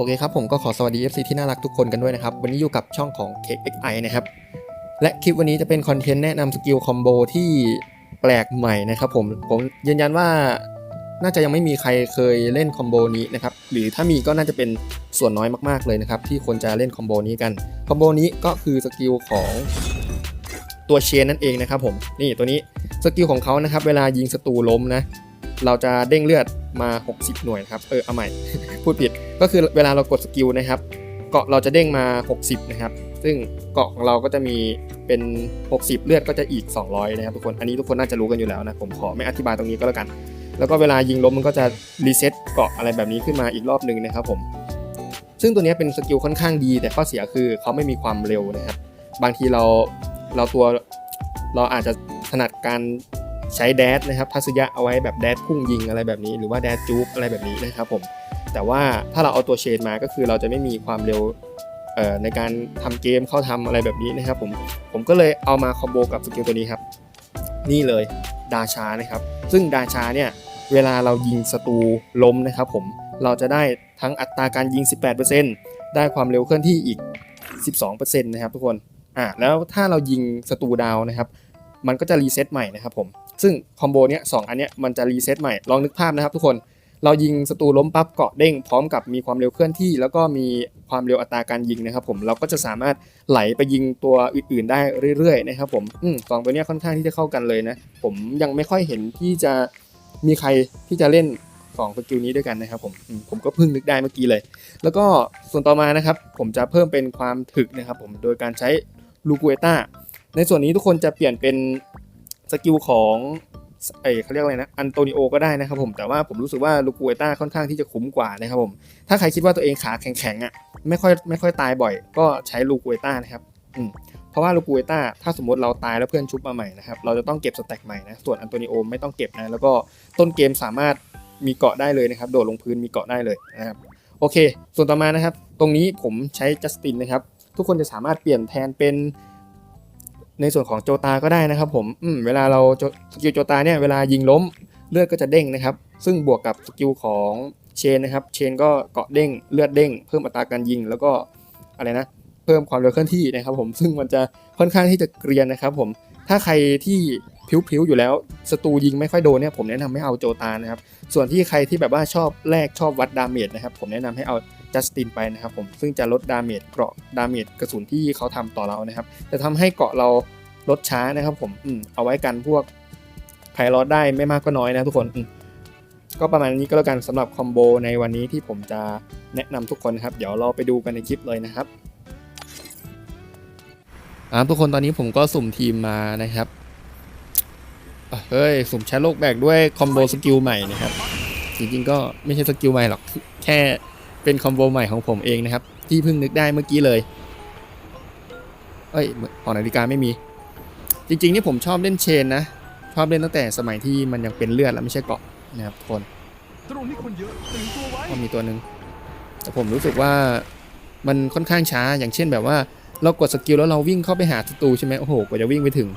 โอเคครับผมก็ขอสวัสดี FC ที่น่ารักทุกคนกันด้วยนะครับ วันนี้อยู่กับช่องของ KXI นะครับ และคลิปวันนี้จะเป็นคอนเทนต์แนะนำสกิลคอมโบที่แปลกใหม่นะครับผมผมยืนยันว่าน่าจะยังไม่มีใครเคยเล่นคอมโบนี้นะครับหรือถ้ามีก็น่าจะเป็นส่วนน้อยมากๆเลยนะครับที่คนจะเล่นคอมโบนี้กันคอมโบนี้ก็คือสกิลของตัวเชนนั่นเองนะครับผมนี่ตัวนี้สกิลของเขานะครับเวลายิงศัตรูล้มนะเราจะเด้งเลือด มา 60 หน่วยครับ เออ เอาใหม่ พูดผิด ก็คือเวลาเรากดสกิลนะครับ เกาะเราจะเด้งมา 60 นะครับ ซึ่งเกาะของเราก็จะมีเป็น 60 เลือดก็จะอีก 200 นะครับทุกคน อันนี้ทุกคนน่าจะรู้กันอยู่แล้วนะ ผมขอไม่อธิบายตรงนี้ก็แล้วกัน แล้วก็เวลายิงล้มมันก็จะรีเซ็ตเกาะอะไรแบบนี้ขึ้นมาอีกรอบหนึ่งนะครับผม ซึ่งตัวนี้เป็นสกิลค่อนข้างดี แต่ข้อเสียคือเขาไม่มีความเร็วนะครับ บางทีเราเราตัวเราอาจจะถนัดการ ใช้แดดนะครับทัศยะเอาไว้แบบแดดพุ่งยิงอะไรแบบนี้ หรือว่าแดดจู๊กอะไรแบบนี้นะครับผมแต่ว่าถ้าเราเอาตัวเชนมาก็คือเราจะไม่มีความเร็วในการทำเกมเข้าทำอะไรแบบนี้นะครับผมผมก็เลยเอามาคอมโบกับสกิลตัวนี้ครับ นี่เลยดาชานะครับ ซึ่งดาชาเนี่ยเวลาเรายิงศัตรูล้มนะครับผมเราจะได้ทั้งอัตราการยิง 18%ได้ความเร็วเคลื่อนที่อีก 12%นะครับทุกคนอ่าแล้วถ้าเรายิงศัตรูดาวนะครับ มันก็จะรีเซ็ตใหม่นะครับผม ซึ่งคอมโบเนี้ยสองอันเนี้ยมันจะรีเซ็ตใหม่ลองนึกภาพนะครับทุกคนเรายิงศัตรูล้มปั๊บเกาะเด้งพร้อมกับมีความเร็วเคลื่อนที่ แล้วก็มีความเร็วอัตราการยิงนะครับผมเราก็จะสามารถไหลไปยิงตัวอื่นๆได้เรื่อยๆนะครับผมอืมสองตัวเนี้ยค่อนข้างที่จะเข้ากันเลยนะ ผมยังไม่ค่อยเห็นที่จะมีใครที่จะเล่นสองสกิลนี้ด้วยกันนะครับผมมผมก็เพิ่งนึกได้เมื่อกี้เลย แล้วก็ส่วนต่อมานะครับ ผมจะเพิ่มเป็นความถึกนะครับผมโดยการใช้ลูกูเอต้าในส่วนนี้ทุกคนจะเปลี่ยนเป็น สกิลของเอ้เขาเรียกอะไรนะ อันโตนิโอก็ได้นะครับผม แต่ว่าผมรู้สึกว่าลูกูเอต้าค่อนข้างที่จะคุ้มกว่านะครับผม ถ้าใครคิดว่าตัวเองขาแข็งๆอะ ไม่ค่อยไม่ค่อยตายบ่อย ก็ใช้ลูกูเอต้านะครับ อืมเพราะว่าลูกูเอต้าถ้าสมมติเราตายแล้วเพื่อนชุบมาใหม่นะครับ เราจะต้องเก็บสแต็กใหม่นะ ส่วนอันโตนิโอไม่ต้องเก็บนะ แล้วก็ต้นเกมสามารถมีเกาะได้เลยนะครับ โดดลงพื้นมีเกาะได้เลยนะครับ โอเค ส่วนต่อมานะครับ ตรงนี้ผมใช้จัสตินนะครับ ทุกคนจะสามารถเปลี่ยนแทนเป็น ในส่วนของโจตาก็ได้นะครับผมอืมเวลาเราสกิลโจตาเนี่ยเวลายิงล้มเลือดก็จะเด้งนะครับ ซึ่งบวกกับสกิลของเชนนะครับ เชนก็เกาะเด้งเลือดเด้ง เพิ่มอัตราการยิงแล้วก็อะไรนะ เพิ่มความเร็วเคลื่อนที่นะครับผม ซึ่งมันจะค่อนข้างที่จะเกรียนนะครับผม ถ้าใครที่ผิวๆอยู่แล้วศัตรูยิงไม่ค่อยโดนเนี่ยผมแนะนำให้เอาโจตานะครับ ส่วนที่ใครที่แบบว่าชอบแลกชอบวัดดาเมจนะครับผมแนะนำให้เอา จัสตินไปนะครับผมซึ่งจะลดดาเมจเกราะดาเมจกระสุนที่เขาทำต่อเรานะครับจะทำให้เกราะเราลดช้านะครับผมอืมเอาไว้กันพวกไพลอตได้ไม่มากก็น้อยนะทุกคนอืมก็ประมาณนี้ก็แล้วกันสำหรับคอมโบในวันนี้ที่ผมจะแนะนำทุกคนครับ เดี๋ยวเราไปดูกันในคลิปเลยนะครับอ่าทุกคนตอนนี้ผมก็สุ่มทีมมานะครับเฮ้ยสุ่มแชร์โลกแบกด้วยคอมโบสกิลใหม่นะครับจริงๆก็ไม่ใช่สกิลใหม่หรอกแค่ เป็นคอมโบใหม่ของผมเองนะครับ ที่เพิ่งนึกได้เมื่อกี้เลยเอ้ยหอนาฬิกาไม่มี จริงๆนี่ผมชอบเล่นเชนนะชอบเล่นตั้งแต่สมัยที่มันยังเป็นเลือดแล้วไม่ใช่เกาะนะครับคนตรงนี้คนเยอะตื่นตัวไว้ก็มีตัวหนึ่งแต่ผมรู้สึกว่ามันค่อนข้างช้าอย่างเช่นแบบว่า เรากดสกิลแล้วเราวิ่งเข้าไปหาศัตรูใช่ไหมโอ้โหกว่าจะวิ่งไปถึง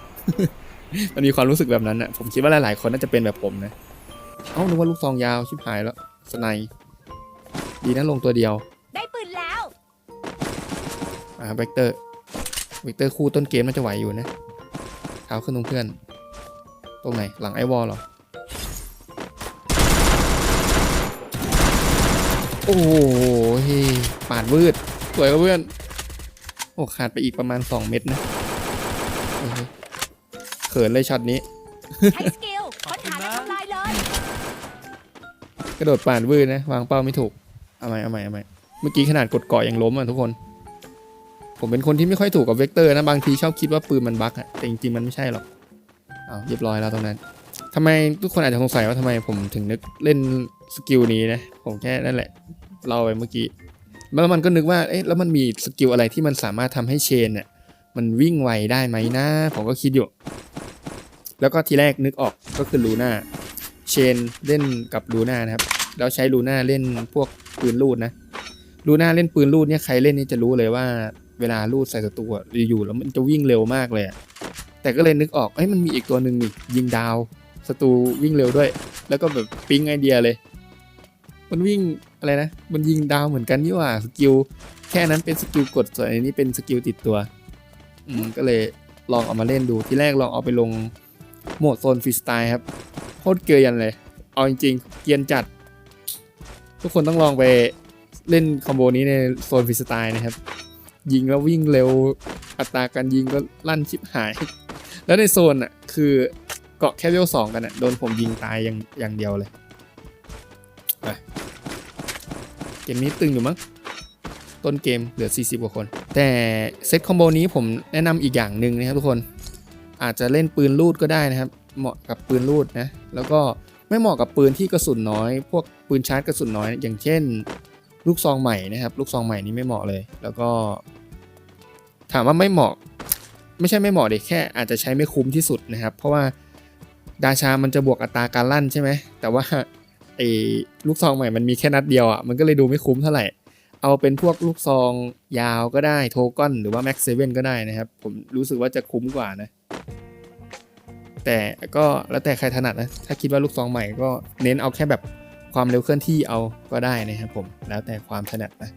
มันมีความรู้สึกแบบนั้นนะผมคิดว่าหลายๆคนน่าจะเป็นแบบผมนะเอ้านึกว่าลูกซองยาวชิบหายแล้วสไน ด์ดีนะลงตัวเดียว ได้ปืนแล้วอ่าเวกเตอร์เวกเตอร์คู่ต้นเกมน่าจะไหวอยู่นะเท้าขึ้นตรงเพื่อน ตรงไหน หลังไอวอลเหรอ โอ้โหปาดวืด สวยกับเพื่อน โอ้ขาดไปอีกประมาณ 2 เม็ดนะโอ้โหเขินเลยช็อตนี้ ใช้สกิลค้นหาและทำลายเลย กระโดดป่านวืดนะ วางเป้าไม่ถูก เอาใหม่เอาใหม่เอาใหม่เมื่อกี้ขนาดกดเกาะยังล้มอะทุกคน ผมเป็นคนที่ไม่ค่อยถูกกับเวกเตอร์นะ บางทีชอบคิดว่าปืนมันบั๊กอะ แต่จริงๆมันไม่ใช่หรอกเอาเรียบร้อยแล้วตรงนั้นทำไมทุกคนอาจจะสงสัยว่าทำไมผมถึงนึกเล่นสกิลนี้นะ ผมแค่นั่นแหละเล่าไปเมื่อกี้ แล้วมันก็นึกว่า เอ๊ะ แล้วมันมีสกิลอะไรที่มันสามารถทำให้เชนเนี่ยมันวิ่งไวได้ไหมนะ ผมก็คิดอยู่ แล้วก็ทีแรกนึกออกก็คือลูน่า เชนเล่นกับลูน่านะครับ แล้วใช้ลูน่าเล่นพวกปืนลูดนะลูน่าเล่นปืนลูดเนี่ยใครเล่นนี่จะรู้เลยว่าเวลาลูดใส่ศัตรูอยู่ๆแล้วมันจะวิ่งเร็วมากเลยแต่ก็เลยนึกออกเอ้ยมันมีอีกตัวหนึ่งนี่ยิงดาวศัตรูวิ่งเร็วด้วย แล้วก็แบบปิ๊งไอเดียเลย มันวิ่งอะไรนะ มันยิงดาวเหมือนกันนี่ว่าสกิลแค่นั้นเป็นสกิลกดส่วนอันนี้เป็นสกิลติดตัวอืมก็เลยลองเอามาเล่นดูที่แรกลองเอาไปลงโหมดโซนฟรีสไตล์ครับโคตรเกลือยันเลย เอาจริงๆเกรียนจัด ทุกคนต้องลองไปเล่นคอมโบนี้ในโซนฟรีสไตล์นะครับ ยิงแล้ววิ่งเร็วอัตราการยิงก็ลั่นชิบหาย แล้วในโซนอะคือเกาะแค่เวลสองกันอะโดนผมยิงตายอย่างอย่างเดียวเลยเกมนี้ตึงอยู่มั้งต้นเกมเหลือ 40 กว่าคน แต่เซตคอมโบนี้ผมแนะนำอีกอย่างหนึ่งนะครับทุกคนอาจจะเล่นปืนลูดก็ได้นะครับ เหมาะกับปืนลูดนะ แล้วก็ ไม่เหมาะกับปืนที่กระสุนน้อย พวกปืนชาร์จกระสุนน้อย อย่างเช่น ลูกซองใหม่นะครับ ลูกซองใหม่นี้ไม่เหมาะเลย แล้วก็ ถามว่าไม่เหมาะ ไม่ใช่ไม่เหมาะเด็กแค่อาจจะใช้ไม่คุ้มที่สุดนะครับ เพราะว่าดาชามันจะบวกอัตราการลั่นใช่ไหม แต่ว่าไอ้ลูกซองใหม่มันมีแค่นัดเดียวอะ มันก็เลยดูไม่คุ้มเท่าไหร่ เอาเป็นพวกลูกซองยาวก็ได้ โทกอนหรือว่าแม็กเซเว่นก็ได้นะครับ ผมรู้สึกว่าจะคุ้มกว่านะ แต่ก็แล้วแต่ใครถนัดนะ ถ้าคิดว่าลูกซองใหม่ก็เน้นเอาแค่แบบความเร็วเคลื่อนที่เอาก็ได้นะครับผม แล้วแต่ความถนัดนะ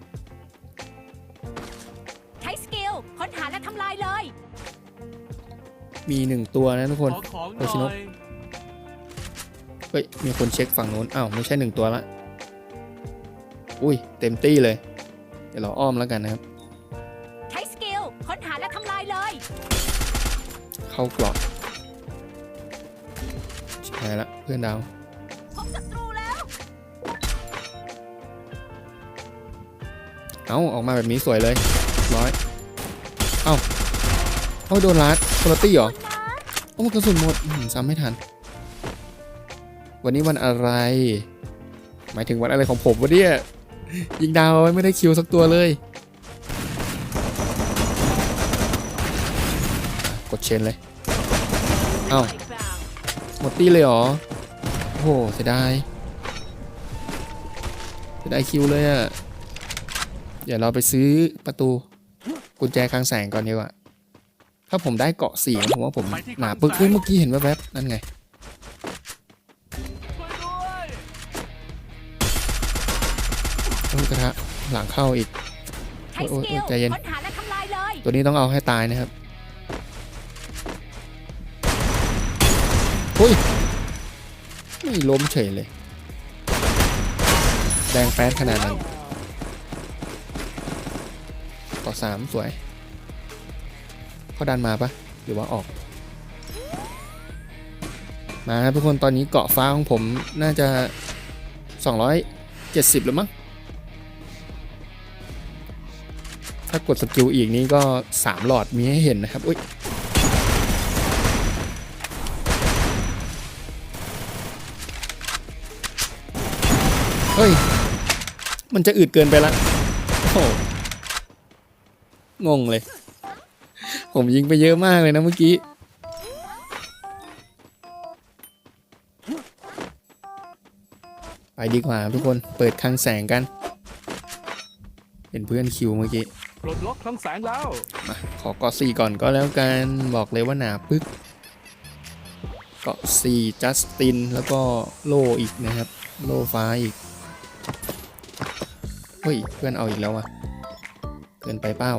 ใช้สกิลค้นหาและทำลายเลย มีหนึ่งตัวนะทุกคนขอของหโอชิโนะน่อยเฮ้ย มีคนเช็คฝั่งนู้นอ้าวไม่ใช่หนึ่งตัวละ อุ้ย เต็มตี้เลย เดี๋ยวเราอ้อมแล้วกันนะครับ ใช้สกิลค้นหาและทำลายเลย เข้ากรอบ เพื่อนดาวพบศัตรูแล้วเอ้าออกมาแบบนี้สวยเลยร้อยเอ้าเอ้าโดนลัดคุณตี้เหรอโอ้กระสุนหมดอื้อหือซ้ำไม่ทัน วันนี้วันอะไร หมายถึงวันอะไรของผมวะเนี่ยยิงดาวไว้ไม่ได้คิวสักตัวเลย กดเชนเลย เอ้าหมดตี้เลยเหรอโอ้โหเสียดายเสียดายคิวเลยอะเดี๋ยวเราไปซื้อประตูกุญแจคลังแสงก่อนดีกว่า ถ้าผมได้เกาะสี่ผมว่าผมหนาปึกเฮ้ยเมื่อกี้เห็นแวบๆนั่นไงช่วยด้วยโอ้ยกระทะหลังเข้าอีกใช้โอ้สยโอ้ยกิลใจเย็นค้นหาและทำลายเลยตัวนี้ต้องเอาให้ตายนะครับ อุ้ย ไม่ล้มเฉยเลย แดงแป๊ดขนาดนั้น ต่อสามสวย เขาดันมาปะหรือว่าออก มาครับทุกคนตอนนี้เกาะฟ้าของผมน่าจะ 270หรือมั้ง ถ้ากดสกิลอีกนี่ก็ 3 หลอดมีให้เห็นนะครับ อุ้ย เฮ้ย มันจะอืดเกินไปละโอ้โหงงเลย ผมยิงไปเยอะมากเลยนะเมื่อกี้ ไปดีกว่าทุกคน เปิดคลังแสงกันเห็นเพื่อนคิวเมื่อกี้ ปลดล็อกคลังแสงแล้ว มาขอเกาะสี่ก่อนก็แล้วกัน บอกเลยว่าหนาปึ๊ก เกาะสี่จัสติน แล้วก็โลอีกนะครับ โลฟ้าอีกเฮ้ย เพื่อนเอาอีกแล้ววะเกินไปเป้า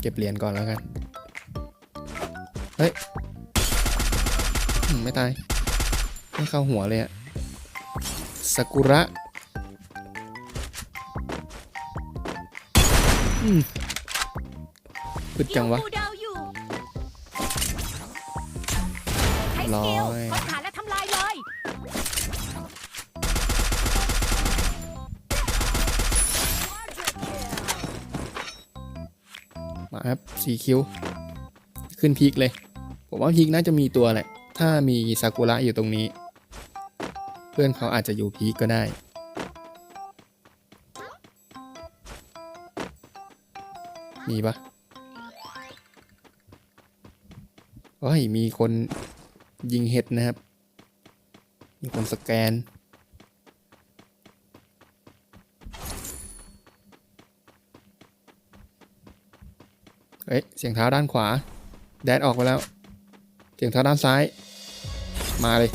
เก็บเหรียญก่อนแล้วกัน เฮ้ยอืมไม่ตายไม่เข้าหัวเลยอะซากุระอืมอึดจังวะดูดาวอยู่ใช้สร้อกิลยค้นหาและทำลายเลย ครับสีคิวขึ้นพีคเลย ผมว่าพีคน่าจะมีตัวแหละ ถ้ามีซากุระอยู่ตรงนี้ เพื่อนเขาอาจจะอยู่พีคก็ได้มีปะเฮ้ย มีคนยิงเห็ดนะครับ มีคนสแกน เฮ้ยเสียงเท้าด้านขวา แดดออกไปแล้ว เสียงเท้าด้านซ้าย มาเลย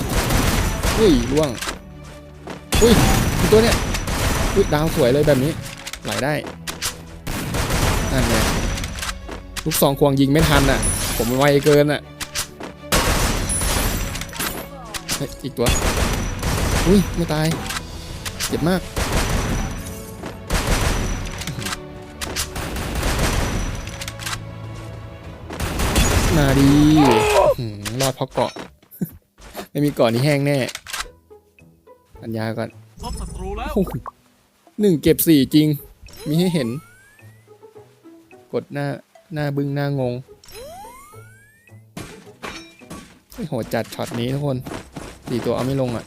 อุ้ยล่วงอุ้ยตัวเนี้ยอุ้ยดาวสวยเลยแบบนี้ไหลได้นั่นไงลูกซองควงยิงไม่ทันอะ ผมไวเกินอะเฮ้ยอีกตัว อุ้ยไม่ตาย เจ็บมาก มาดีอื้อหือรอดเพราะเกาะ ไม่มีเกาะนี่แห้งแน่ ปัญญาก่อนพบศัตรูแล้วโอ้โหหนึ่งเก็บสี่จริง มีให้เห็น กดหน้าหน้าบึ้งหน้างงโอ้โหจัดช็อตนี้ทุกคนสี่ตัวเอาไม่ลงอะ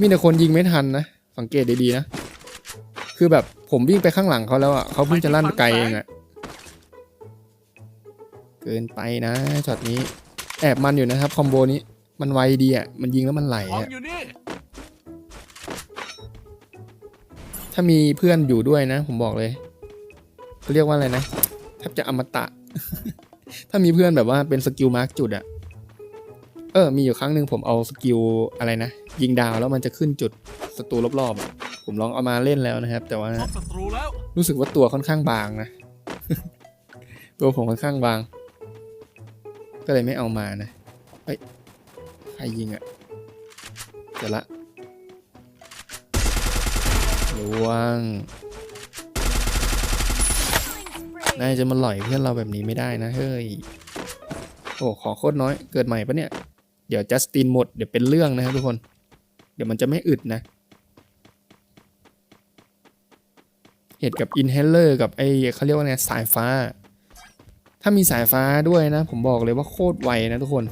มีแต่คนยิงไม่ทันนะ สังเกตดีๆนะ คือแบบผมวิ่งไปข้างหลังเขาแล้วอะเขาเพิ่งจะลั่นไกลเองอะ เกินไปนะช็อตนี้ แอบมันอยู่นะครับคอมโบนี้มันไวดีอะมันยิงแล้วมันไหลของอะอยู่นี่ถ้ามีเพื่อนอยู่ด้วยนะ ผมบอกเลยเขาเรียกว่าอะไรนะแทบจะอมตะ ถ้ามีเพื่อนแบบว่าเป็นสกิลมาร์กจุดอะเออ มีอยู่ครั้งหนึ่งผมเอาสกิลอะไรนะ ยิงดาวแล้วมันจะขึ้นจุดศัตรูรอบๆอะผมลองเอามาเล่นแล้วนะครับ แต่ว่าพบศัตรูแล้วรู้สึกว่าตัวค่อนข้างบางนะ ตัวผมค่อนข้างบาง ก็เลยไม่เอามานะเฮ้ยใครยิงอะเดี๋ยวละลวงนายจะมาหล่อยเพื่อนเราแบบนี้ไม่ได้นะเฮ้ย โอ้ขอโคตรน้อยเกิดใหม่ปะเนี่ย เดี๋ยวจัสตินหมดเดี๋ยวเป็นเรื่องนะครับทุกคน เดี๋ยวมันจะไม่อึดนะ เหตุกับอินเฮลเลอร์กับไอ้เขาเรียกว่าไงสายฟ้า ถ้ามีสายฟ้าด้วยนะ ผมบอกเลยว่าโคตรไวนะทุกคน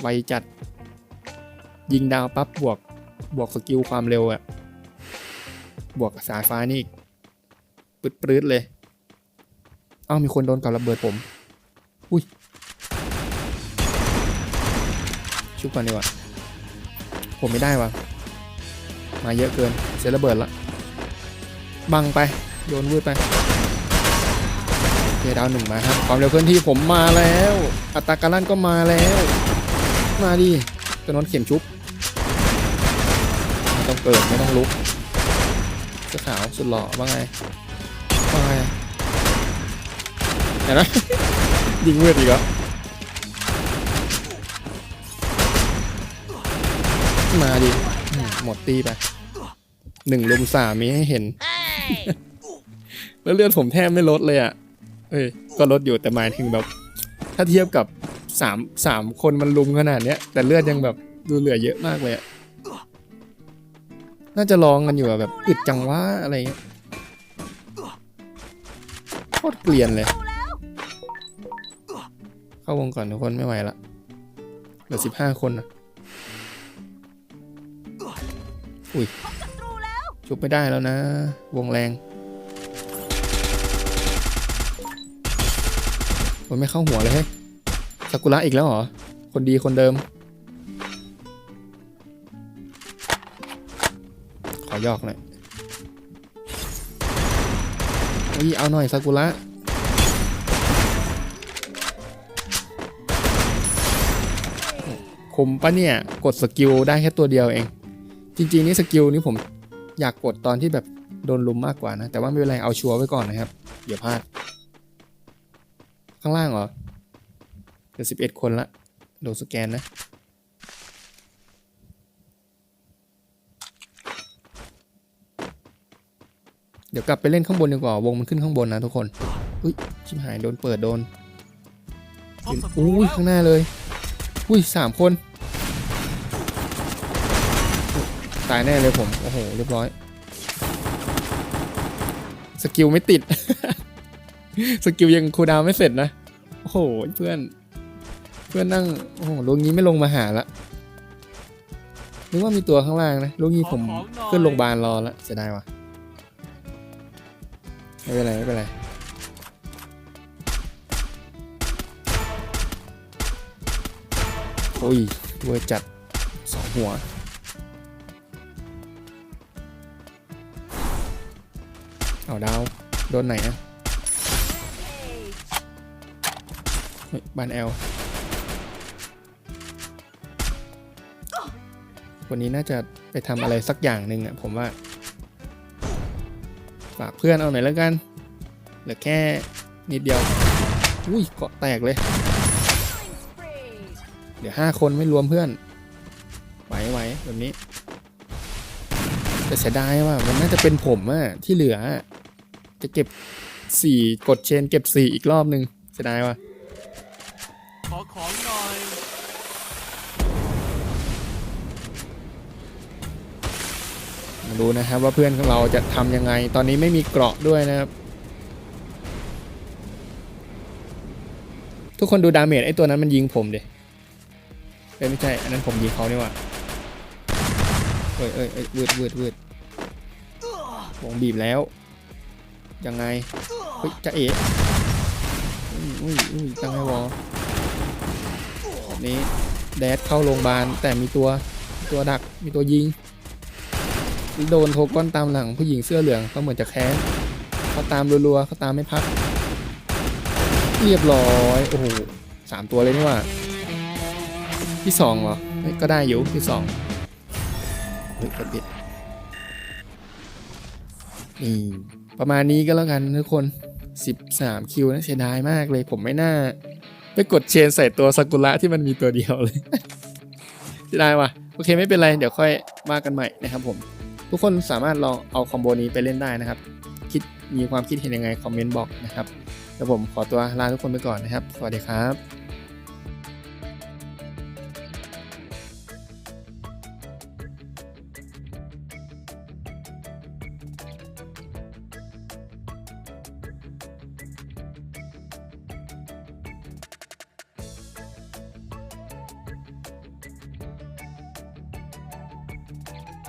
ไวจัด ยิงดาวปั๊บบวก บวกสกิลความเร็วอะบวกสายฟ้านี่ปื๊ดๆเลย เอ้ามีคนโดนกับระเบิดผม อุ้ย ชุบก่อนดีกว่า ผมไม่ได้วะมาเยอะเกิน เสียระเบิดละ บังไป โยนวืดไป เจดาวหนึ่งมาครับความเร็วเคลื่อนที่ผมมาแล้ว อัตราการลั่นก็มาแล้ว มาดิตัวนนเข็มชุบไม่ต้องเปิดไม่ต้องลุกเสื้อขาวสุดหล่อว่าไงว่าไงเห็นไหมยิงมืดอีกเหรอมาดิอืมหมดตีไปหนึ่งลุมสามมีให้เห็น แล้วเลือดผมแทบไม่ลดเลยอะ เอ้ยก็ลดอยู่แต่หมายถึงแบบ ถ้าเทียบกับสามสามคนมันลุมขนาดเนี้ย แต่เลือดยังแบบดูเหลือเยอะมากเลยอะน่าจะลองกันอยู่อะแบบอึดจังวะอะไรเงี้ยโคตรเกลียนเลย เข้าวงก่อนทุกคนไม่ไหวละเหลือสิบห้าคนนะอุ้ยชุบไม่ได้แล้วนะ วงแรง มันไม่เข้าหัวเลยเฮ้ยซากุระอีกแล้วเหรอ คนดีคนเดิม ขอยอกหน่อยอุ้ยเอาหน่อยซากุระคมปะเนี่ยกดสกิลได้แค่ตัวเดียวเอง จริงๆนี่สกิลนี้ผมอยากกดตอนที่แบบโดนลุมมากกว่านะ แต่ว่าไม่เป็นไรเอาชัวร์ไว้ก่อนนะครับเดี๋ยวพลาด ข้างล่างเหรอเดี๋ยวสิบเอ็ดคนละ โดนสแกนนะ เดี๋ยวกลับไปเล่นข้างบนดีกว่า วงมันขึ้นข้างบนนะทุกคน อุ้ย ชิบหายโดนเปิดโดนอุ้ยข้างหน้าเลย อุ้ยสามคน ตายแน่เลยผม โอ้โห เรียบร้อย สกิลไม่ติด สกิลยังคูลดาวน์ไม่เสร็จนะ โอ้โหเพื่อน เพื่อนนั่ง โอ้โหลงนี้ไม่ลงมาหาละนึกว่ามีตัวข้างล่างนะลงนี้ผมขอของหน่อยขึ้นโรงพยาบาลรอละเสียดายว่ะไม่เป็นไรไม่เป็นไรโอ้ยเวอร์จัดสองหัวเอาดาว โดนไหนอะ บ้านแอลคนนี้น่าจะไปทำอะไรสักอย่างหนึ่งอะผมว่า ฝากเพื่อนเอาหน่อยแล้วกัน เหลือแค่นิดเดียว อุ้ยเกาะแตกเลย เดี๋ยวห้าคนไม่รวมเพื่อน ไหวไหวแบบนี้ แต่เสียดายว่ามันน่าจะเป็นผมอะที่เหลือ จะเก็บสี่กดเชนเก็บสี่อีกรอบนึงเสียดายว่ะ ของหน่อย มาดูนะครับว่าเพื่อนของเราจะทำยังไง ตอนนี้ไม่มีเกราะด้วยนะครับ ทุกคนดูดาเมจไอ้ตัวนั้นมันยิงผมเดเอ้ยไม่ใช่ อันนั้นผมยิงเขานี่หว่าเอ้ยเอ้ยเอ้ยวืดวืดวืดวงบีบแล้ว ยังไง เฮ้ยจะเอ๋อุ้ยอุ้ยอุ้ยตั้งไว้วอ นี้แดดเข้าโรงพยาบาลแต่มีตัวตัวดักมีตัวยิง โดนโทก้อนตามหลังผู้หญิงเสื้อเหลืองเขาเหมือนจะแค้นเขาตามรัวๆเขาตามไม่พัก เรียบร้อยโอ้โหสามตัวเลยนี่ว่า ที่สองเหรอก็ได้อยู่ที่สองเฮ้ยกดปิดนี่ประมาณนี้ก็แล้วกันทุกคน 13 คิวนะเสียดายมากเลยผมไม่น่า ไปกดเชนใส่ตัวซากุระที่มันมีตัวเดียวเลยได้ว่ะโอเคไม่เป็นไร เดี๋ยวค่อยว่ากันใหม่นะครับผม ทุกคนสามารถลองเอาคอมโบนี้ไปเล่นได้นะครับ คิดมีความคิดเห็นยังไงคอมเมนต์บอกนะครับแล้วผมขอตัวลาทุกคนไปก่อนนะครับ สวัสดีครับ